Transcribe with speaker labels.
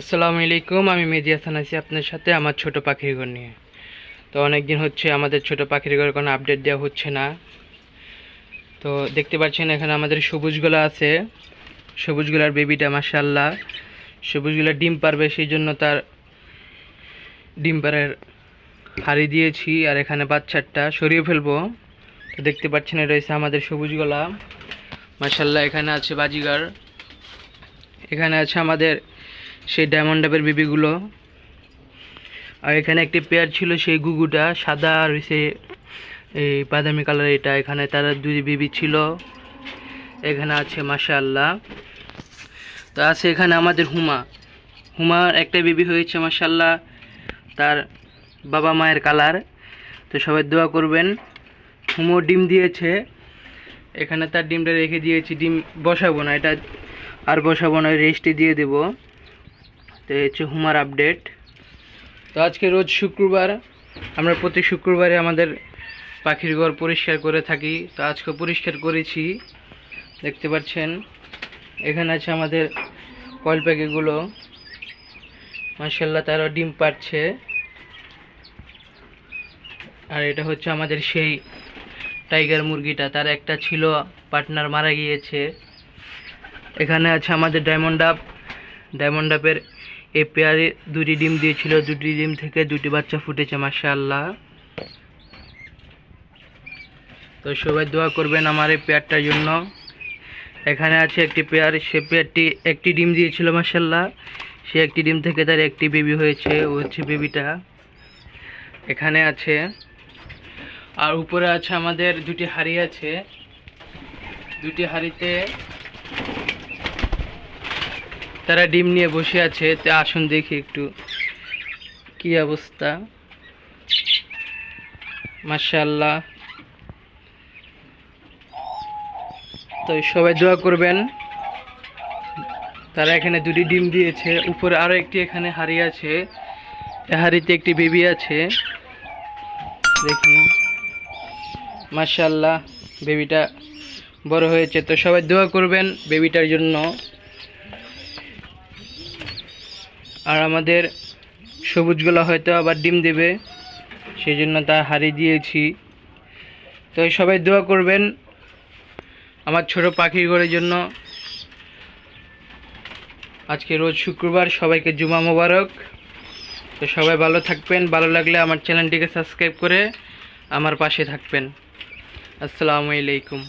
Speaker 1: আসসালামু আলাইকুম, আমি মেজি হাসান আছি আপনার সাথে আমার ছোট পাখির ঘর নিয়ে। তো অনেক দিন হচ্ছে আমাদের ছোট পাখির ঘরে কোনো আপডেট দেওয়া হচ্ছে না। তো দেখতে পাচ্ছেন এখানে আমাদের সবুজগুলো আছে। সবুজগুলার বেবিটা মাসাল্লাহ সবুজগুলা ডিম পারবে, সেই জন্য তার ডিম পাড়ার হাড়ি দিয়েছি আর এখানে বাচ্চারটা সরিয়ে ফেলব। তো দেখতে পাচ্ছেন রয়েছে আমাদের সবুজগুলা। মাসাল্লাহ এখানে আছে বাজিগার। এখানে আছে আমাদের সেই ডায়মন্ড ডাবের বেবিগুলো আর এখানে একটি পেয়ার ছিল সেই গুগুটা, সাদা আর সে এই বাদামি কালার এটা। এখানে তারা দুই বেবি ছিল। এখানে আছে মাশা আল্লাহ তো আছে এখানে আমাদের হুমা। হুমার একটা বেবি হয়েছে মাশাল্লাহ তার বাবা মায়ের কালার তো সবাই দোয়া করবেন। হুমো ডিম দিয়েছে। এখানে তার ডিমটা রেখে দিয়েছি। ডিম বসাবো না, এটা আর বসাবো না রেস্টে দিয়ে দেবো। তো এই হচ্ছে হুমার আপডেট। তো আজকে রোজ শুক্রবার, আমরা প্রতি শুক্রবারে আমাদের পাখির ঘর পরিষ্কার করে থাকি। তো আজকে পরিষ্কার করেছি, দেখতে পাচ্ছেন। এখানে আছে আমাদের কয়েল প্যাকেটগুলো। মার্শাল্লাহ তারা ডিম পাচ্ছে আর এটা হচ্ছে আমাদের সেই টাইগার মুরগিটা, তার একটা ছিল, পার্টনার মারা গিয়েছে। এখানে আছে আমাদের ডায়মন্ড ডাব ডায়মন্ড ডাবের এই পেয়ারে দুটি ডিম দিয়েছিল, দুটি ডিম থেকে দুটি বাচ্চা ফুটেছে, মাশাআল্লাহ। তো সবাই দোয়া করবেন আমার এই পেয়ারটার জন্য। এখানে আছে একটি পেয়ার, সে পেয়ারটি একটি ডিম দিয়েছিল, মাশাআল্লাহ। সে একটি ডিম থেকে তার একটি বেবি হয়েছে, ও হচ্ছে বেবিটা এখানে আছে, আর উপরে আছে আমাদের দুটি হাড়ি আছে। দুটি হাড়িতে তারা ডিম নিয়ে বসে আছে, তো আসুন দেখি একটু কি অবস্থা। মাশাআল্লাহ। তো সবাই দোয়া করবেন। তারা এখানে দুটি ডিম দিয়েছে, উপরে আরও একটি এখানে হাড়ি আছে। হাড়িতে একটি বেবি আছে। দেখুন মাশাআল্লাহ, বেবিটা বড় হয়েছে। তো সবাই দোয়া করবেন বেবিটার জন্য। আর আমাদের সবুজগুলো হয়তো আবার ডিম দেবে সেই জন্য তা হারিয়ে দিয়েছি। তো সবাই দোয়া করবেন আমার ছোট পাখির ঘরের জন্য। আজকে রোজ শুক্রবার, সবাইকে জুমা মোবারক। তো সবাই ভালো থাকবেন, ভালো লাগলে আমার চ্যানেলটিকে সাবস্ক্রাইব করে আমার পাশে থাকবেন। আসসালামু আলাইকুম।